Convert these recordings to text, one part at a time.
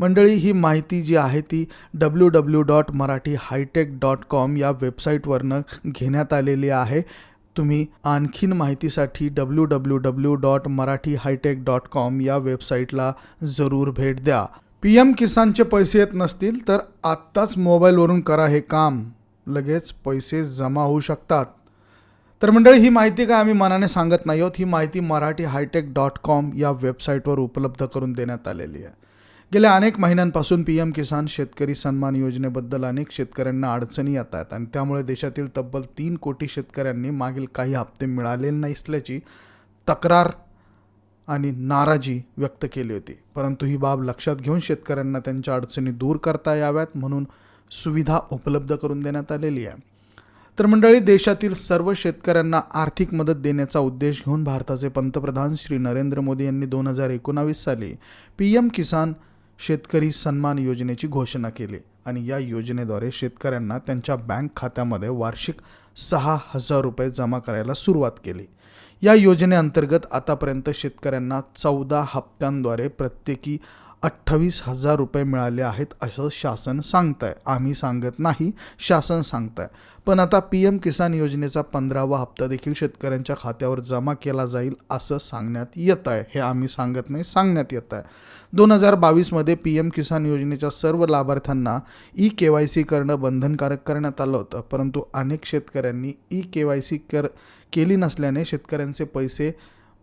मंडळी ही माहिती जी आहे ती W W dot Marathi hitech dot com या वेबसाईटवरनं घेण्यात आलेली आहे. तुम्ही आणखीन माहितीसाठी W W W dot Marathi hitech dot com या वेबसाईटला जरूर भेट द्या. पी एम किसानचे पैसे येत नसतील तर आत्ताच मोबाईलवरून करा हे काम. लगेच पैसे जमा होऊ शकतात. तर मंडळी ही माहिती काय आम्ही मनाने सांगत नाही आहोत. ही माहिती मराठी हायटेक डॉट कॉम या वेबसाईटवर उपलब्ध करून देण्यात आलेली आहे. गेल्या अनेक महिन्यांपासून पी एम किसान शेतकरी सन्मान योजनेबद्दल अनेक शेतकऱ्यांना अडचणी येत आहेत आणि त्यामुळे देशातील तब्बल तीन कोटी शेतकऱ्यांनी मागील काही हप्ते मिळालेले नसल्याची तक्रार आणि नाराजी व्यक्त केली होती. परंतु ही बाब लक्षात घेऊन शेतकऱ्यांना त्यांच्या अडचणी दूर करता याव्यात म्हणून सुविधा उपलब्ध करून देण्यात आलेली आहे. तर मंडळी देशातील सर्व शेतकऱ्यांना आर्थिक मदत देण्याचा उद्देश घेऊन भारताचे पंतप्रधान श्री नरेंद्र मोदी यांनी दोन हजार एकोणावीस साली पी एम किसान शेतकरी सन्मान योजनेची घोषणा केली आणि या योजनेद्वारे शेतकऱ्यांना त्यांच्या बँक खात्यामध्ये वार्षिक सहा हजार रुपये जमा करायला सुरुवात केली. या योजनेअंतर्गत आतापर्यंत शेतकऱ्यांना चौदा हप्त्यांद्वारे प्रत्येकी अठ्ठावीस हजार रुपये मिळाले आहेत असं शासन सांगत आहे आम्ही सांगत नाही शासन सांगत आहे पण आता पी एम किसान योजनेचा पंधरावा हप्ता देखील शेतकऱ्यांच्या खात्यावर जमा केला जाईल असं सांगण्यात येत आहे हे आम्ही सांगत नाही सांगण्यात येत आहे दोन हजार बावीसमध्ये पी एम किसान योजनेच्या सर्व लाभार्थ्यांना ई के वाय सी करणं बंधनकारक करण्यात आलं होतं. परंतु अनेक शेतकऱ्यांनी ई के वाय सी कर केली नसल्याने शेतकऱ्यांचे पैसे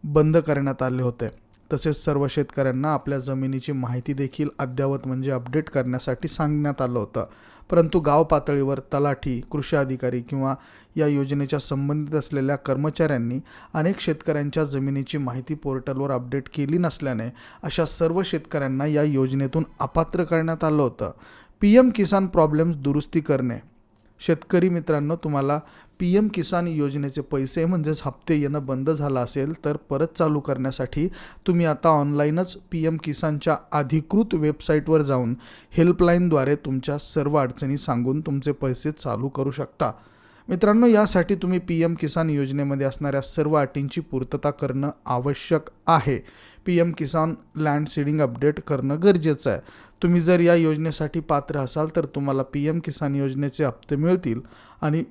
बंद करण्यात आले होते. तसेच सर्व शेतकऱ्यांना आपल्या जमिनीची माहिती देखील अद्ययावत म्हणजे अपडेट करण्यासाठी सांगण्यात आलं होतं. परंतु गाव पातळीवर तलाठी कृषी अधिकारी किंवा या योजनेच्या संबंधित असलेल्या कर्मचाऱ्यांनी अनेक शेतकऱ्यांच्या जमिनीची माहिती पोर्टलवर अपडेट केली नसल्याने अशा सर्व शेतकऱ्यांना या योजनेतून अपात्र करण्यात आलं होतं. पी एम किसान प्रॉब्लेम्स दुरुस्ती करणे. शेतकरी मित्रांनो तुम्हाला पी एम किसान योजनेचे पैसे म्हणजेच हप्ते येणं बंद झालं असेल तर परत चालू करण्यासाठी तुम्ही आता ऑनलाईनच पी एम किसानच्या अधिकृत वेबसाईटवर जाऊन हेल्पलाईनद्वारे तुमच्या सर्व अडचणी सांगून तुमचे पैसे चालू करू शकता. मित्रांनो यासाठी तुम्ही पी एम किसान योजनेमध्ये असणाऱ्या सर्व अटींची पूर्तता करणं आवश्यक आहे. P M Kisan land seeding update करणं गरजेचं आहे. तुम्ही जर या योजनेसाठी पात्र असाल तर तुम्हाला पी एम किसान योजनेचे हप्ते मिळतील आणि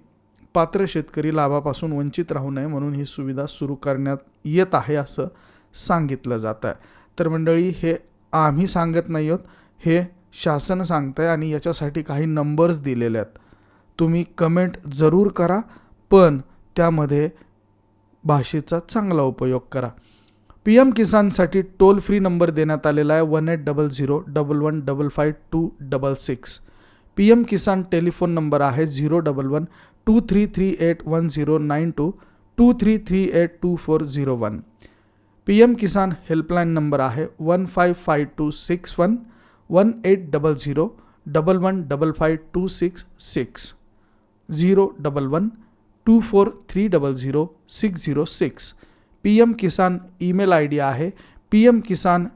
पात्र शेतकरी लाभापासून वंचित राहू नये म्हणून ही सुविधा सुरू करण्यात येत आहे असं सांगितलं जात आहे. तर मंडळी हे आम्ही सांगत नाही आहोत हे शासन सांगतं आहे आणि याच्यासाठी काही नंबर्स दिलेले आहेत. तुम्ही कमेंट जरूर करा पण त्यामध्ये भाषेचा चांगला उपयोग करा. पी एम किसानसाठी टोल फ्री नंबर देण्यात आलेला आहे one eight double zero double one double five two double six P M Kisan telephone number आहे zero double one two three three eight one zero nine two two three three eight two four zero one P M Kisan helpline number आहे one five five two six one one eight double zero double one double five two six six zero double one two four three double zero six zero six P M Kisan email I D आहे P M Kisan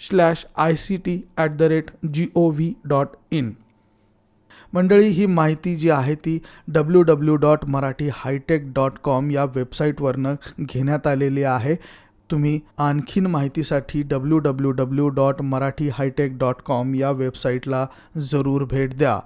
slash I C T at the rate G O V dot in मंडळी ही माहिती जी आहे ती W W dot Marathi hitech dot com या वेबसाईटवरनं घेण्यात आलेली आहे. तुम्ही आणखीन माहितीसाठी W W W dot Marathi hitech dot com या वेबसाईटला जरूर भेट द्या.